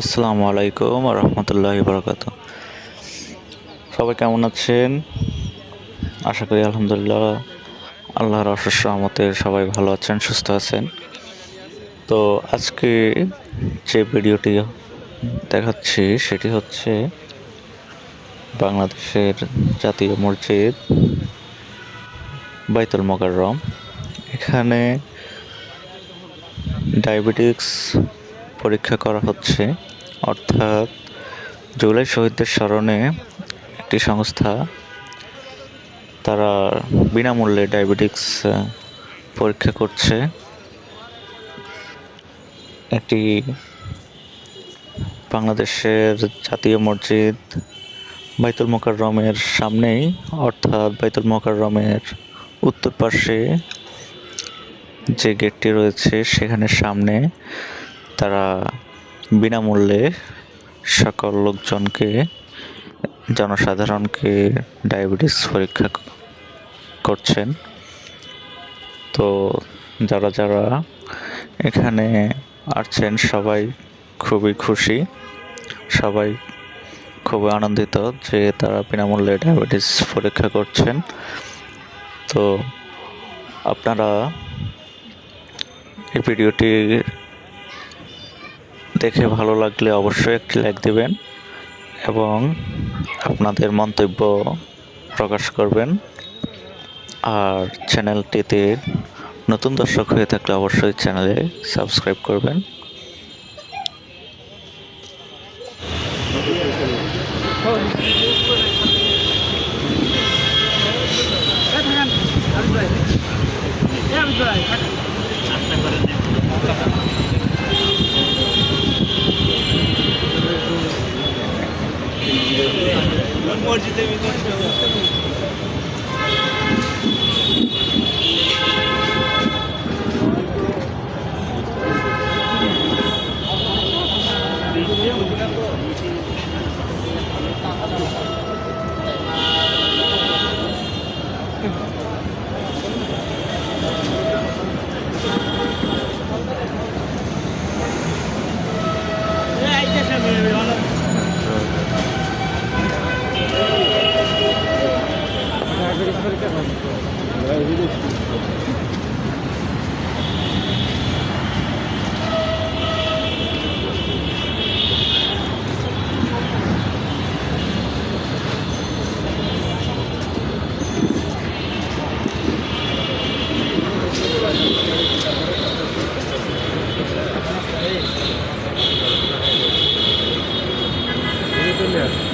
আসসালামু আলাইকুম রহমতুল্লাহ বরকাত। সবাই কেমন আছেন? আশা করি আলহামদুলিল্লাহ আল্লাহর অশেষ রহমতে সবাই ভালো আছেন, সুস্থ আছেন। তো আজকে যে ভিডিওটি দেখাচ্ছি সেটি হচ্ছে বাংলাদেশের জাতীয় মসজিদ বাইতুল মোকাররম। এখানে ডায়াবেটিক্স পরীক্ষা করা হচ্ছে। অর্থাৎ জুলাই শহীদদের স্মরণে একটি সংস্থা তারা বিনামূল্যে ডায়াবেটিক্স পরীক্ষা করছে। এটি বাংলাদেশের জাতীয় মসজিদ বাইতুল মোকাররমের সামনেই, অর্থাৎ বাইতুল মোকাররমের উত্তর পাশে যে গেটটি রয়েছে, সেখানে সামনে তারা বিনামূল্যে সকল লোকজনকে, জনসাধারণকে ডায়াবেটিস পরীক্ষা করছেন। তো যারা যারা এখানে আসছেন সবাই খুবই খুশি। সবাই খুবই আনন্দিত যে তারা বিনামূল্যে ডায়াবেটিস পরীক্ষা করছেন। তো আপনারা এই ভিডিওটি দেখে ভালো লাগলে অবশ্যই একটি লাইক দেবেন এবং আপনাদের মন্তব্য প্রকাশ করবেন। আর চ্যানেলটিতে নতুন দর্শক হয়ে থাকলে অবশ্যই চ্যানেলে সাবস্ক্রাইব করবেন। amor tem Deus, Deus, Yeah.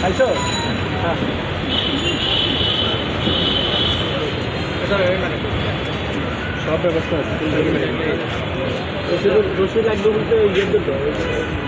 খাইছো হ্যাঁ সব ব্যবস্থা আছে রসিদ লাগবে বলতে ইয়ে করতে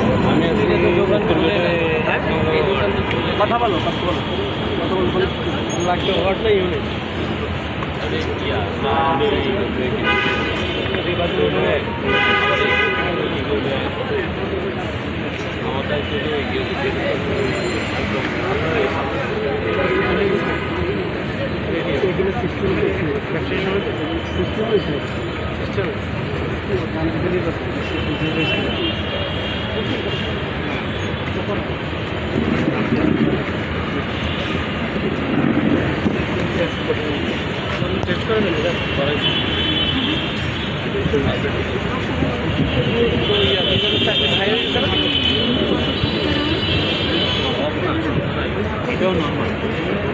কথা বলো কথা বলো কথা বলো। লাগবে সিস্টেম সিস্টেম সিস্টেম টেস্ট করে নেবে এটাও নর্মাল